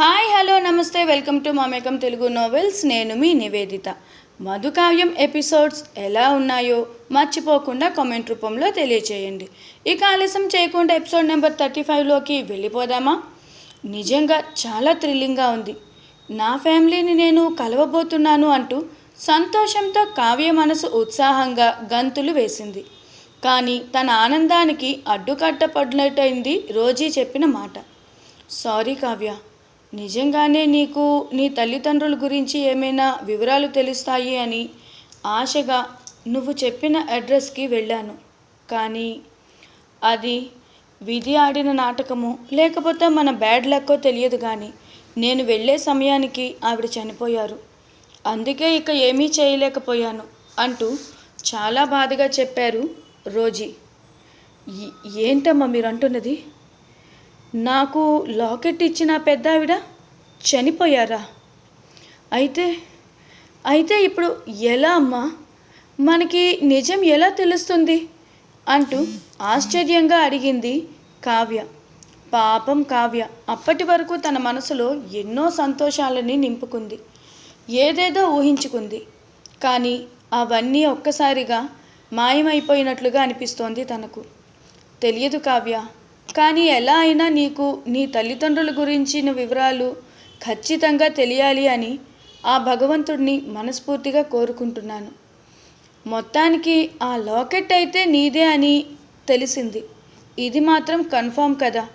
Hi hello నమస్తే welcome to మామేకం Telugu novels. నేను మీ నివేదిత. మధుకావ్యం ఎపిసోడ్స్ ఎలా ఉన్నాయో మర్చిపోకుండా కామెంట్ రూపంలో తెలియచేయండి. ఇక ఆలస్యం చేయకుండా ఎపిసోడ్ నెంబర్ థర్టీ ఫైవ్లోకి వెళ్ళిపోదామా? నిజంగా చాలా థ్రిల్లింగ్గా ఉంది. నా ఫ్యామిలీని నేను కలవబోతున్నాను అంటూ సంతోషంతో కావ్య మనసు ఉత్సాహంగా గంతులు వేసింది. కానీ తన ఆనందానికి అడ్డుకట్టపడినట్టయింది రోజీ చెప్పిన మాట. సారీ కావ్య నిజంగానే నీకు నీ తల్లిదండ్రుల గురించి ఏమైనా వివరాలు తెలుస్తాయి అని ఆశగా నువ్వు చెప్పిన అడ్రస్కి వెళ్ళాను. కానీ అది విధి ఆడిన నాటకము లేకపోతే మన బ్యాడ్ లక్కో తెలియదు కానీ నేను వెళ్ళే సమయానికి ఆవిడ చనిపోయారు. అందుకే ఇక ఏమీ చేయలేకపోయాను అంటూ చాలా బాధగా చెప్పారు రోజీ. ఏంటమ్మా మీరు అంటున్నది నాకు లాకెట్ ఇచ్చిన పెద్ద ఆవిడ చనిపోయారా? అయితే అయితే ఇప్పుడు ఎలా అమ్మా? మనకి నిజం ఎలా తెలుస్తుంది? అంటూ ఆశ్చర్యంగా అడిగింది కావ్య. పాపం కావ్య అప్పటి వరకు తన మనసులో ఎన్నో సంతోషాలని నింపుకుంది. ఏదేదో ఊహించుకుంది. కానీ అవన్నీ ఒక్కసారిగా మాయమైపోయినట్లుగా అనిపిస్తోంది తనకు. తెలియదు కావ్య కానీ ఎలా అయినా నీకు నీ తల్లిదండ్రుల గురించిన వివరాలు ఖచ్చితంగా తెలియాలి అని ఆ భగవంతుడిని మనస్ఫూర్తిగా కోరుకుంటున్నాను. మొత్తానికి ఆ లాకెట్ అయితే నీదే అని తెలిసింది. ఇది మాత్రం కన్ఫామ్ కదా.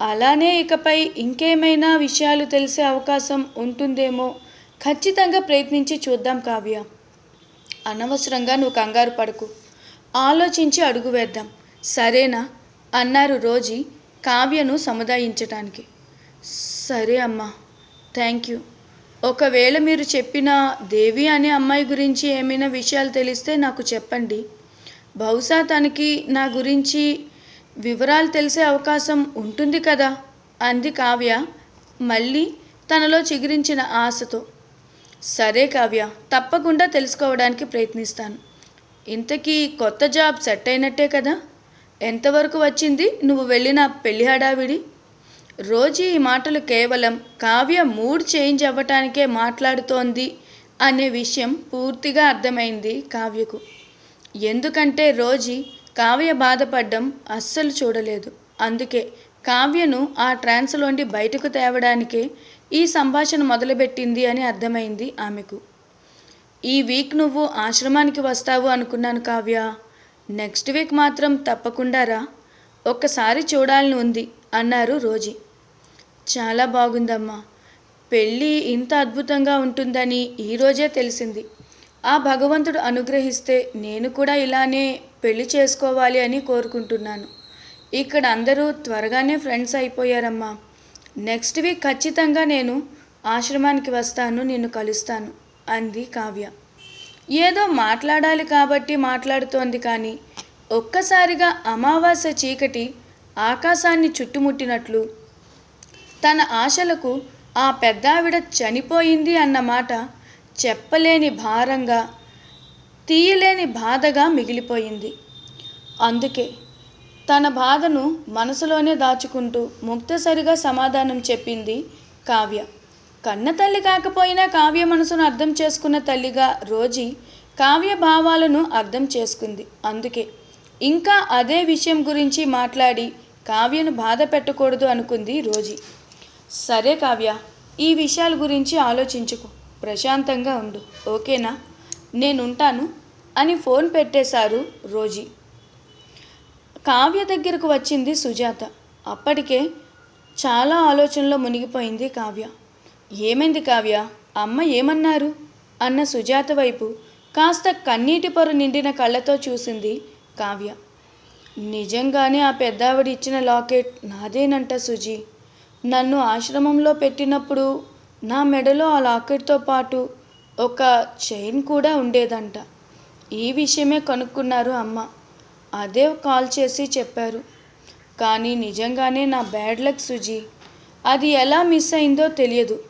అలానే ఇకపై ఇంకేమైనా విషయాలు తెలిసే అవకాశం ఉంటుందేమో ఖచ్చితంగా ప్రయత్నించి చూద్దాం కావ్య. అనవసరంగా నువ్వు కంగారు పడకు. ఆలోచించి అడుగు వేద్దాం. సరేనా? అన్నారు రోజీ కావ్యను సముదాయించటానికి. సరే అమ్మా థ్యాంక్ యూ. ఒకవేళ మీరు చెప్పిన దేవి అనే అమ్మాయి గురించి ఏమైనా విషయాలు తెలిస్తే నాకు చెప్పండి. బహుశా తనకి నా గురించి వివరాలు తెలిసే అవకాశం ఉంటుంది కదా? అంది కావ్య మళ్ళీ తనలో చిగురించిన ఆశతో. సరే కావ్య తప్పకుండా తెలుసుకోవడానికి ప్రయత్నిస్తాను. ఇంతకీ కొత్త జాబ్ సెట్ అయినట్టే కదా? ఎంతవరకు వచ్చింది? నువ్వు వెళ్ళిన పెళ్ళి హడావిడి? రోజు ఈ మాటలు కేవలం కావ్య మూడ్ చేంజ్ అవ్వటానికే మాట్లాడుతోంది అనే విషయం పూర్తిగా అర్థమైంది కావ్యకు. ఎందుకంటే రోజీ కావ్య బాధపడ్డం అస్సలు చూడలేదు. అందుకే కావ్యను ఆ ట్రాన్స్లోండి బయటకు తేవడానికే ఈ సంభాషణ మొదలుపెట్టింది అని అర్థమైంది ఆమెకు. ఈ వీక్ నువ్వు ఆశ్రమానికి వస్తావు అనుకున్నాను కావ్య. నెక్స్ట్ వీక్ మాత్రం తప్పకుండా రా. ఒక్కసారి చూడాలని ఉంది అన్నారు రోజీ. చాలా బాగుందమ్మా. పెళ్ళి ఇంత అద్భుతంగా ఉంటుందని ఈరోజే తెలిసింది. ఆ భగవంతుడు అనుగ్రహిస్తే నేను కూడా ఇలానే పెళ్ళి చేసుకోవాలి అని కోరుకుంటున్నాను. ఇక్కడ అందరూ త్వరగానే ఫ్రెండ్స్ అయిపోయారమ్మా. నెక్స్ట్ వీక్ ఖచ్చితంగా నేను ఆశ్రమానికి వస్తాను నిన్ను కలుస్తాను అంది కావ్య. ఏదో మాట్లాడాలి కాబట్టి మాట్లాడుతోంది కానీ ఒక్కసారిగా అమావాస్య చీకటి ఆకాశాన్ని చుట్టుముట్టినట్లు తన ఆశలకు ఆ పెద్దావిడ చనిపోయింది అన్న మాట చెప్పలేని భారంగా తీయలేని బాధగా మిగిలిపోయింది. అందుకే తన బాధను మనసులోనే దాచుకుంటూ ముక్తసరిగా సమాధానం చెప్పింది కావ్య. కన్న తల్లి కాకపోయినా కావ్య మనసును అర్థం చేసుకున్న తల్లిగా రోజీ కావ్య భావాలను అర్థం చేసుకుంది. అందుకే ఇంకా అదే విషయం గురించి మాట్లాడి కావ్యను బాధ పెట్టకూడదు అనుకుంది రోజీ. సరే కావ్య ఈ విషయాల గురించి ఆలోచించుకో. ప్రశాంతంగా ఉండు. ఓకేనా? నేనుంటాను అని ఫోన్ పెట్టేశారు రోజీ. కావ్య దగ్గరకు వచ్చింది సుజాత. అప్పటికే చాలా ఆలోచనలో మునిగిపోయింది కావ్య. ఏమైంది కావ్య? అమ్మ ఏమన్నారు? అన్న సుజాత వైపు కాస్త కన్నీటి పొర నిండిన కళ్ళతో చూసింది కావ్య. నిజంగానే ఆ పెద్దావిడ ఇచ్చిన లాకెట్ నాదేనంట సుజీ. నన్ను ఆశ్రమంలో పెట్టినప్పుడు నా మెడలో ఆ లాకెట్తో పాటు ఒక చైన్ కూడా ఉండేదంట. ఈ విషయమే కనుక్కున్నారు అమ్మ. అదే కాల్ చేసి చెప్పారు. కానీ నిజంగానే నా బ్యాడ్ లక్ సుజీ. అది ఎలా మిస్ అయిందో తెలియదు.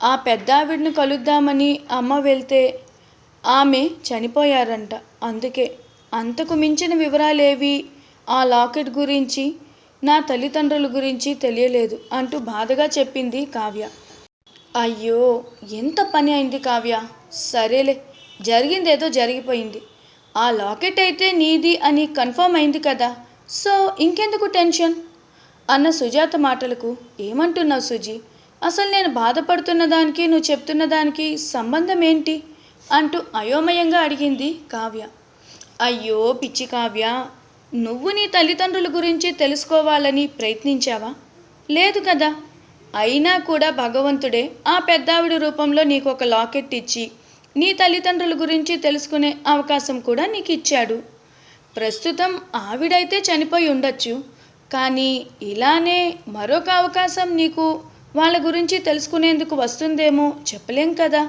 ఆ పెద్దావిడని కలుద్దామని అమ్మ వెళ్తే ఆమె చనిపోయారంట. అందుకే అంతకు మించిన వివరాలేవి ఆ లాకెట్ గురించి నా తల్లిదండ్రుల గురించి తెలియలేదు అంటూ బాధగా చెప్పింది కావ్య. అయ్యో ఎంత పని అయింది కావ్య? సరేలే జరిగిందేదో జరిగిపోయింది. ఆ లాకెట్ అయితే నీది అని కన్ఫర్మ్ అయింది కదా సో ఇంకెందుకు టెన్షన్? అన్న సుజాత మాటలకు ఏమంటున్నావు సుజీ? అసలు నేను బాధపడుతున్న దానికి నువ్వు చెప్తున్న దానికి సంబంధం ఏంటి? అంటూ అయోమయంగా అడిగింది కావ్య. అయ్యో పిచ్చి కావ్య నువ్వు నీ తల్లిదండ్రుల గురించి తెలుసుకోవాలని ప్రయత్నించావా? లేదు కదా. అయినా కూడా భగవంతుడే ఆ పెద్దావిడ రూపంలో నీకు ఒక లాకెట్ ఇచ్చి నీ తల్లిదండ్రుల గురించి తెలుసుకునే అవకాశం కూడా నీకు ఇచ్చాడు ప్రస్తుతం ఆవిడైతే చనిపోయి ఉండొచ్చు కానీ ఇలానే మరొక అవకాశం నీకు వాళ్ళ గురించి తెలుసుకునేందుకు వస్తుందేమో చెప్పలేం కదా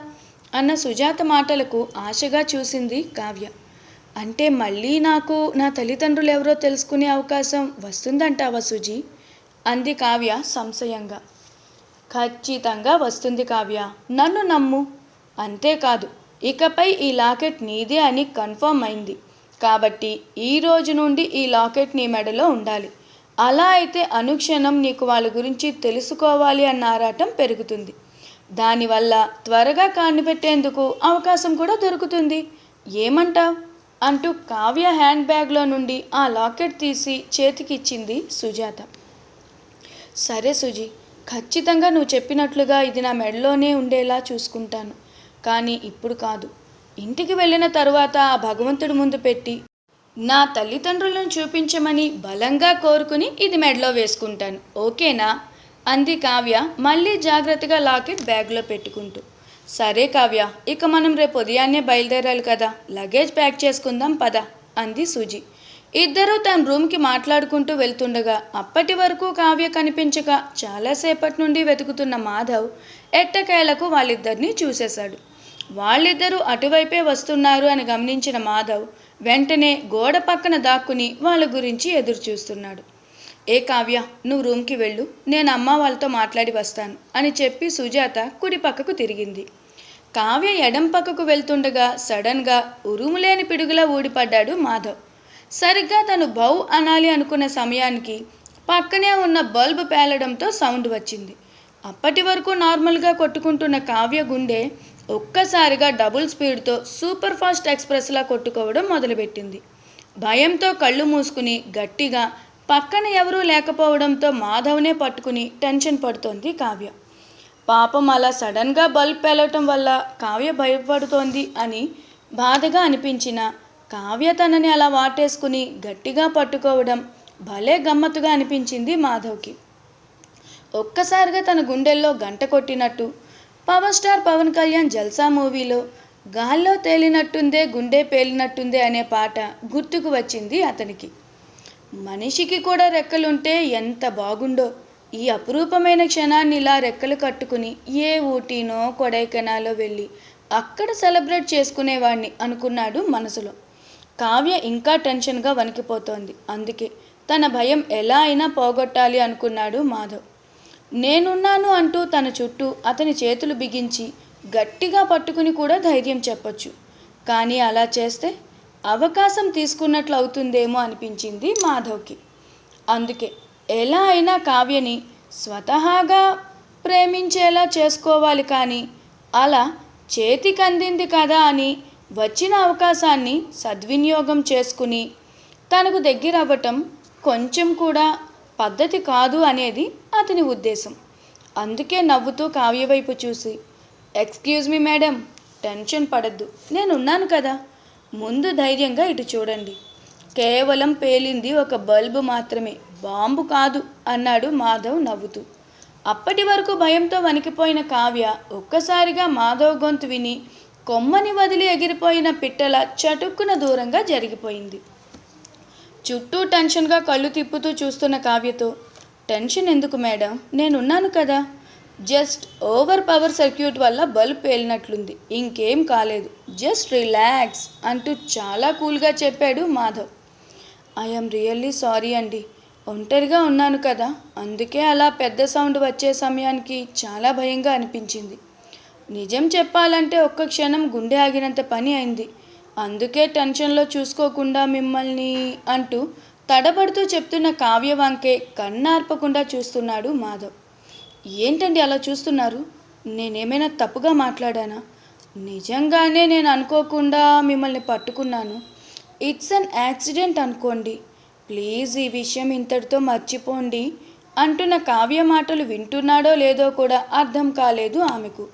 అన్న సుజాత మాటలకు ఆశగా చూసింది కావ్య. అంటే మళ్ళీ నాకు నా తల్లిదండ్రులు ఎవరో తెలుసుకునే అవకాశం వస్తుందంటావా సుజీ? అంది కావ్య సంశయంగా. ఖచ్చితంగా వస్తుంది కావ్య. నన్ను నమ్ము. అంతేకాదు ఇకపై ఈ లాకెట్ నీదే అని కన్ఫర్మ్ అయింది. కాబట్టి ఈ రోజు నుండి ఈ లాకెట్ నీ మెడలో ఉండాలి. అలా అయితే అనుక్షణం నీకు వాళ్ళ గురించి తెలుసుకోవాలి అన్న ఆరాటం పెరుగుతుంది. దానివల్ల త్వరగా కానిపెట్టేందుకు అవకాశం కూడా దొరుకుతుంది. ఏమంటావ్? అంటూ కావ్య హ్యాండ్ బ్యాగ్లో నుండి ఆ లాకెట్ తీసి చేతికిచ్చింది సుజాత. సరే సుజీ ఖచ్చితంగా నువ్వు చెప్పినట్లుగా ఇది నా మెడలోనే ఉండేలా చూసుకుంటాను. కానీ ఇప్పుడు కాదు. ఇంటికి వెళ్ళిన తరువాత ఆ భగవంతుడి ముందు పెట్టి నా తల్లిదండ్రులను చూపించమని బలంగా కోరుకుని ఇది మెడలో వేసుకుంటాను. ఓకేనా? అంది కావ్య మళ్ళీ జాగ్రత్తగా లాకెట్ బ్యాగ్లో పెట్టుకుంటూ. సరే కావ్య ఇక మనం రేపు ఉదయాన్నే బయలుదేరాలి కదా. లగేజ్ ప్యాక్ చేసుకుందాం పద అంది సుజి. ఇద్దరూ తన రూమ్కి మాట్లాడుకుంటూ వెళ్తుండగా అప్పటి వరకు కావ్య కనిపించక చాలాసేపటి నుండి వెతుకుతున్న మాధవ్ ఎట్టకేలకు వాళ్ళిద్దరినీ చూసేశాడు. వాళ్ళిద్దరూ అటువైపే వస్తున్నారు అని గమనించిన మాధవ్ వెంటనే గోడ పక్కన దాక్కుని వాళ్ళ గురించి ఎదురు చూస్తున్నాడు ఏ కావ్య నువ్వు రూమ్కి వెళ్ళు నేను అమ్మ వాళ్ళతో మాట్లాడి వస్తాను అని చెప్పి సుజాత కుడి పక్కకు తిరిగింది. కావ్య ఎడం పక్కకు వెళ్తుండగా సడన్గా ఉరుములేని పిడుగులా ఊడిపడ్డాడు మాధవ్. సరిగ్గా తను బౌ అనాలి అనుకున్న సమయానికి పక్కనే ఉన్న బల్బ్ పేలడంతో సౌండ్ వచ్చింది. అప్పటి వరకు నార్మల్గా కొట్టుకుంటున్న కావ్య గుండె ఒక్కసారిగా డబుల్ స్పీడ్తో సూపర్ ఫాస్ట్ ఎక్స్ప్రెస్లా కొట్టుకోవడం మొదలుపెట్టింది. భయంతో కళ్ళు మూసుకుని గట్టిగా పక్కన ఎవరూ లేకపోవడంతో మాధవ్నే పట్టుకుని టెన్షన్ పడుతోంది కావ్య. పాపం అలా సడన్గా బల్బ్ పేలటం వల్ల కావ్య భయపడుతోంది అని బాధగా అనిపించిన కావ్య తనని అలా వాటేసుకుని గట్టిగా పట్టుకోవడం భలే గమ్మత్తుగా అనిపించింది మాధవ్కి. ఒక్కసారిగా తన గుండెల్లో గంట కొట్టినట్టు పవర్ స్టార్ పవన్ కళ్యాణ్ జల్సా మూవీలో గాల్లో తేలినట్టుందే గుండె పేలినట్టుందే అనే పాట గుర్తుకు వచ్చింది అతనికి. మనిషికి కూడా రెక్కలుంటే ఎంత బాగుండో ఈ అపురూపమైన క్షణాన్ని ఇలా రెక్కలు కట్టుకుని ఏ ఊటీనో కొడైకెనాలో వెళ్ళి అక్కడ సెలబ్రేట్ చేసుకునేవాడిని అనుకున్నాడు మనసులో. కావ్య ఇంకా టెన్షన్గా వణికిపోతోంది. అందుకే తన భయం ఎలా అయినా పోగొట్టాలి అనుకున్నాడు మాధవ్. నేనున్నాను అంటూ తన చుట్టూ అతని చేతులు బిగించి గట్టిగా పట్టుకుని కూడా ధైర్యం చెప్పొచ్చు. కానీ అలా చేస్తే అవకాశం తీసుకున్నట్లు అవుతుందేమో అనిపించింది మాధవ్కి. అందుకే ఎలా అయినా కావ్యని స్వతహాగా ప్రేమించేలా చేసుకోవాలి కానీ అలా చేతికి అందింది కదా అని వచ్చిన అవకాశాన్ని సద్వినియోగం చేసుకుని తనకు దగ్గరవ్వటం కొంచెం కూడా పద్ధతి కాదు అనేది అతని ఉద్దేశం. అందుకే నవ్వుతూ కావ్య వైపు చూసి ఎక్స్క్యూజ్ మీ మేడం టెన్షన్ పడద్దు. నేనున్నాను కదా. ముందు ధైర్యంగా ఇటు చూడండి. కేవలం పేలింది ఒక బల్బు మాత్రమే. బాంబు కాదు అన్నాడు మాధవ్ నవ్వుతూ. అప్పటి వరకు భయంతో వణికిపోయిన కావ్య ఒక్కసారిగా మాధవ్ గొంతు విని కొమ్మని వదిలి ఎగిరిపోయిన పిట్టల చటుక్కున దూరంగా జరిగిపోయింది. చుట్టూ టెన్షన్గా కళ్ళు తిప్పుతూ చూస్తున్న కావ్యతో టెన్షన్ ఎందుకు మేడం? నేనున్నాను కదా. జస్ట్ ఓవర్ పవర్ సర్క్యూట్ వల్ల బల్బ్ పేలినట్లుంది. ఇంకేం కాలేదు. జస్ట్ రిలాక్స్ అంటూ చాలా కూల్గా చెప్పాడు మాధవ్. ఐఎమ్ రియల్లీ సారీ అండి. ఒంటరిగా ఉన్నాను కదా. అందుకే అలా పెద్ద సౌండ్ వచ్చే సమయానికి చాలా భయంగా అనిపించింది. నిజం చెప్పాలంటే ఒక్క క్షణం గుండె ఆగినంత పని అయింది. అందుకే టెన్షన్లో చూసుకోకుండా మిమ్మల్ని అంటూ తడబడుతూ చెప్తున్న కావ్య వంకే కన్నార్పకుండా చూస్తున్నాడు మాధవ్. ఏంటండి అలా చూస్తున్నారు? నేనేమైనా తప్పుగా మాట్లాడానా? నిజంగానే నేను అనుకోకుండా మిమ్మల్ని పట్టుకున్నాను. ఇట్స్ అన్ యాక్సిడెంట్ అనుకోండి. ప్లీజ్ ఈ విషయం ఇంతటితో మర్చిపోండి. అంటున్న కావ్య మాటలు వింటున్నాడో లేదో కూడా అర్థం కాలేదు ఆమెకు.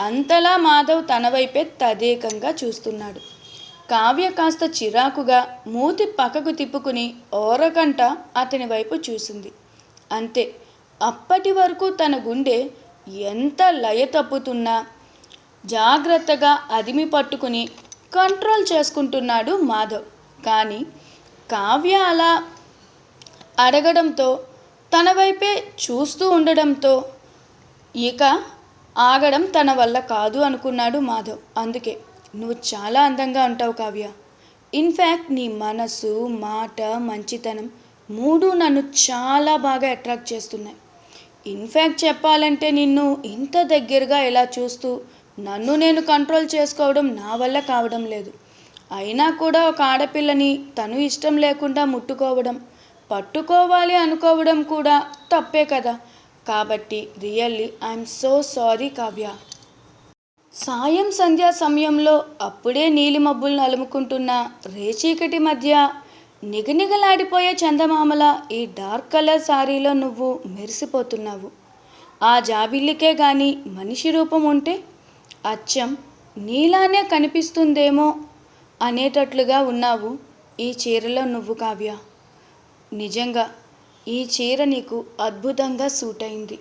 అంతలా మాధవ్ తన వైపే తదేకంగా చూస్తున్నాడు. కావ్య కాస్త చిరాకుగా మూతి పక్కకు తిప్పుకుని ఓరకంట అతని వైపు చూసింది. అంతే అప్పటి వరకు తన గుండె ఎంత లయ తప్పుతున్నా జాగ్రత్తగా అదిమి పట్టుకుని కంట్రోల్ చేసుకుంటున్నాడు మాధవ్. కానీ కావ్య అలా అడగడంతో తన వైపే చూస్తూ ఉండడంతో ఇక ఆగడం తన వల్ల కాదు అనుకున్నాడు మాధవ్. అందుకే నువ్వు చాలా అందంగా ఉంటావు కావ్య. ఇన్ఫ్యాక్ట్ నీ మనసు మాట మంచితనం మూడు నన్ను చాలా బాగా అట్రాక్ట్ చేస్తున్నాయి. ఇన్ఫ్యాక్ట్ చెప్పాలంటే నిన్ను ఇంత దగ్గరగా ఇలా చూస్తూ నన్ను నేను కంట్రోల్ చేసుకోవడం నా వల్ల కావడం లేదు. అయినా కూడా ఒక ఆడపిల్లని తను ఇష్టం లేకుండా ముట్టుకోవడం పట్టుకోవాలి అనుకోవడం కూడా తప్పే కదా. కాబట్టి really I'm so sorry Kavya. సాయం సంధ్యా సమయంలో అప్పుడే నీలి మబ్బులను అలుముకుంటున్న రేచీకటి మధ్య నిగనిగలాడిపోయే చందమామల ఈ డార్క్ కలర్ శారీలో నువ్వు మెరిసిపోతున్నావు. ఆ జాబిల్లికే గాని మనిషి రూపం ఉంటే అచ్చం నీలానే కనిపిస్తుందేమో అనేటట్లుగా ఉన్నావు ఈ చీరలో నువ్వు కావ్య. నిజంగా ఈ చీర నీకు అద్భుతంగా సూట్ అయింది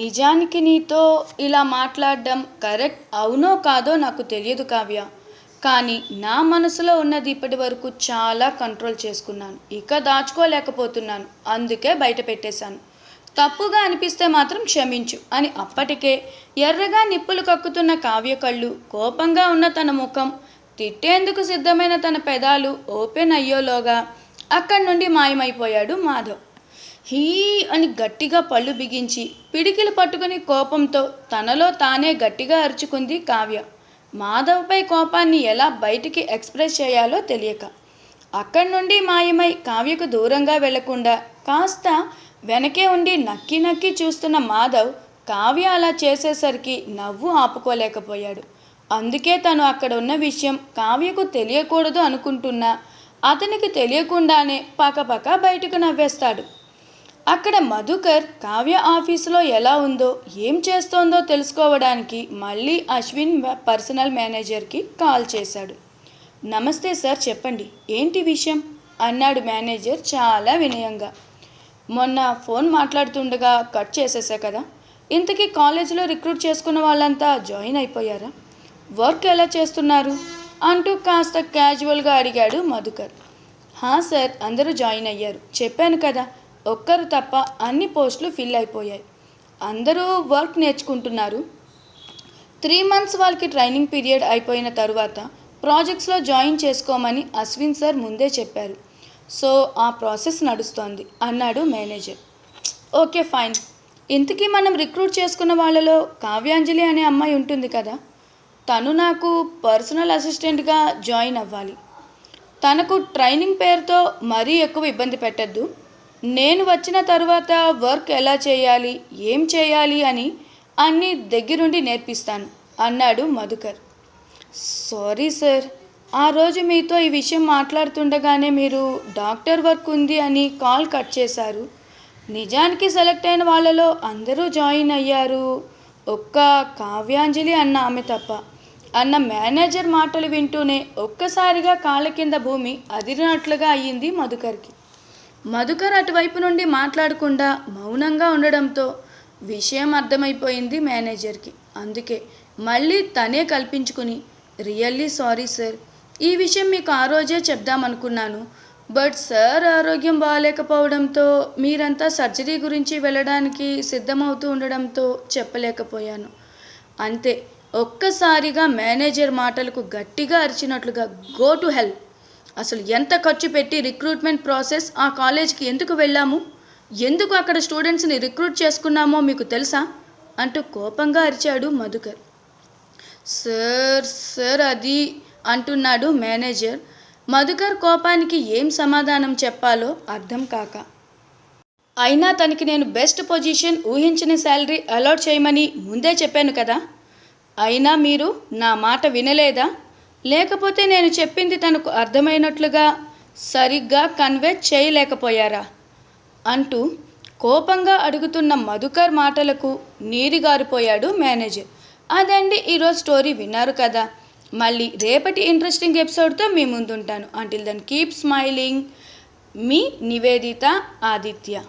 నిజానికి నీతో ఇలా మాట్లాడడం కరెక్ట్ అవునో కాదో నాకు తెలియదు కావ్య. కానీ నా మనసులో ఉన్నది ఇప్పటి వరకు చాలా కంట్రోల్ చేసుకున్నాను. ఇక దాచుకోలేకపోతున్నాను. అందుకే బయట పెట్టేశాను. తప్పుగా అనిపిస్తే మాత్రం క్షమించు అని అప్పటికే ఎర్రగా నిప్పులు కక్కుతున్న కావ్య కళ్ళు కోపంగా ఉన్న తన ముఖం తిట్టేందుకు సిద్ధమైన తన పెదాలు ఓపెన్ అయ్యోలోగా అక్కడి నుండి మాయమైపోయాడు మాధవ్. హీ అని గట్టిగా పళ్ళు బిగించి పిడికిలు పట్టుకుని కోపంతో తనలో తానే గట్టిగా అరుచుకుంది కావ్య. మాధవ్పై కోపాన్ని ఎలా బయటికి ఎక్స్ప్రెస్ చేయాలో తెలియక. అక్కడి నుండి మాయమై కావ్యకు దూరంగా వెళ్ళకుండా కాస్త వెనకే ఉండి నక్కి నక్కి చూస్తున్న మాధవ్ కావ్య అలా చేసేసరికి నవ్వు ఆపుకోలేకపోయాడు. అందుకే తను అక్కడ ఉన్న విషయం కావ్యకు తెలియకూడదు అనుకుంటున్నా అతనికి తెలియకుండానే పకపక బయటకు నవ్వేస్తాడు. అక్కడ మధుకర్ కావ్య ఆఫీసులో ఎలా ఉందో ఏం చేస్తోందో తెలుసుకోవడానికి మళ్ళీ అశ్విన్ పర్సనల్ మేనేజర్కి కాల్ చేశాడు. నమస్తే సార్ చెప్పండి ఏంటి విషయం? అన్నాడు మేనేజర్ చాలా వినయంగా. మొన్న ఫోన్ మాట్లాడుతుండగా కట్ చేసేసా కదా? ఇంతకీ కాలేజీలో రిక్రూట్ చేసుకున్న వాళ్ళంతా జాయిన్ అయిపోయారా? వర్క్ ఎలా చేస్తున్నారు? అంటూ కాస్త క్యాజువల్గా అడిగాడు మధుకర్. హా సార్ అందరూ జాయిన్ అయ్యారు. చెప్పాను కదా ఒక్కరు తప్ప అన్ని పోస్టులు ఫిల్ అయిపోయాయి. అందరూ వర్క్ నేర్చుకుంటున్నారు. త్రీ మంత్స్ వాళ్ళకి ట్రైనింగ్ పీరియడ్ అయిపోయిన తరువాత ప్రాజెక్ట్స్లో జాయిన్ చేసుకోమని అశ్విన్ సార్ ముందే చెప్పారు. సో ఆ ప్రాసెస్ నడుస్తోంది అన్నాడు మేనేజర్. Okay fine. ఇంతకీ మనం రిక్రూట్ చేసుకున్న వాళ్ళలో కావ్యాంజలి అనే అమ్మాయి ఉంటుంది కదా? తను నాకు పర్సనల్ అసిస్టెంట్గా జాయిన్ అవ్వాలి. తనకు ట్రైనింగ్ పేరుతో మరీ ఎక్కువ ఇబ్బంది పెట్టద్దు. నేను వచ్చిన తర్వాత వర్క్ ఎలా చేయాలి? ఏం చేయాలి అని అన్నీ దగ్గరుండి నేర్పిస్తాను అన్నాడు మధుకర్. సారీ సార్ ఆ రోజు మీతో ఈ విషయం మాట్లాడుతుండగానే మీరు డాక్టర్ వర్క్ ఉంది అని కాల్ కట్ చేశారు. నిజానికి సెలెక్ట్ అయిన వాళ్ళలో అందరూ జాయిన్ అయ్యారు. ఒక్క కావ్యాంజలి అన్న ఆమె తప్ప. అన్న మేనేజర్ మాటలు వింటూనే ఒక్కసారిగా కాళ్ళ కింద భూమి అదిరినట్లుగా అయ్యింది మధుకర్కి. మధుకర్ అటువైపు నుండి మాట్లాడకుండా మౌనంగా ఉండడంతో విషయం అర్థమైపోయింది మేనేజర్కి. అందుకే మళ్ళీ తనే కల్పించుకుని రియల్లీ సారీ సార్ ఈ విషయం మీకు ఆ రోజే చెప్దామనుకున్నాను. బట్ సార్ ఆరోగ్యం బాగాలేకపోవడంతో మీరంతా సర్జరీ గురించి వెళ్ళడానికి సిద్ధమవుతూ ఉండడంతో చెప్పలేకపోయాను. అంతే ఒక్కసారిగా మేనేజర్ మాటలకు గట్టిగా అరిచినట్లుగా గో టు హెల్ప్ అసలు ఎంత ఖర్చు పెట్టి రిక్రూట్మెంట్ ప్రాసెస్ ఆ కాలేజ్కి ఎందుకు వెళ్ళాము? ఎందుకు అక్కడ స్టూడెంట్స్ని రిక్రూట్ చేసుకున్నామో మీకు తెలుసా? అంటూ కోపంగా అరిచాడు మధుకర్. సార్ సార్ అది అంటున్నాడు మేనేజర్. మధుకర్ కోపానికి ఏం సమాధానం చెప్పాలో అర్థం కాక. అయినా తనకి నేను బెస్ట్ పొజిషన్ ఊహించిన శాలరీ అలాట్ చేయమని ముందే చెప్పాను కదా. అయినా మీరు నా మాట వినలేదా? లేకపోతే నేను చెప్పింది తనకు అర్థమైనట్లుగా సరిగ్గా కన్వే చేయలేకపోయారా? అంటూ కోపంగా అడుగుతున్న మధుకర్ మాటలకు నీరుగారిపోయాడు మేనేజర్. అదండి ఈరోజు స్టోరీ విన్నారు కదా. మళ్ళీ రేపటి ఇంట్రెస్టింగ్ ఎపిసోడ్తో మీ ముందుంటాను. అంటిల్ దెన్ కీప్ స్మైలింగ్ మీ నివేదిత ఆదిత్య.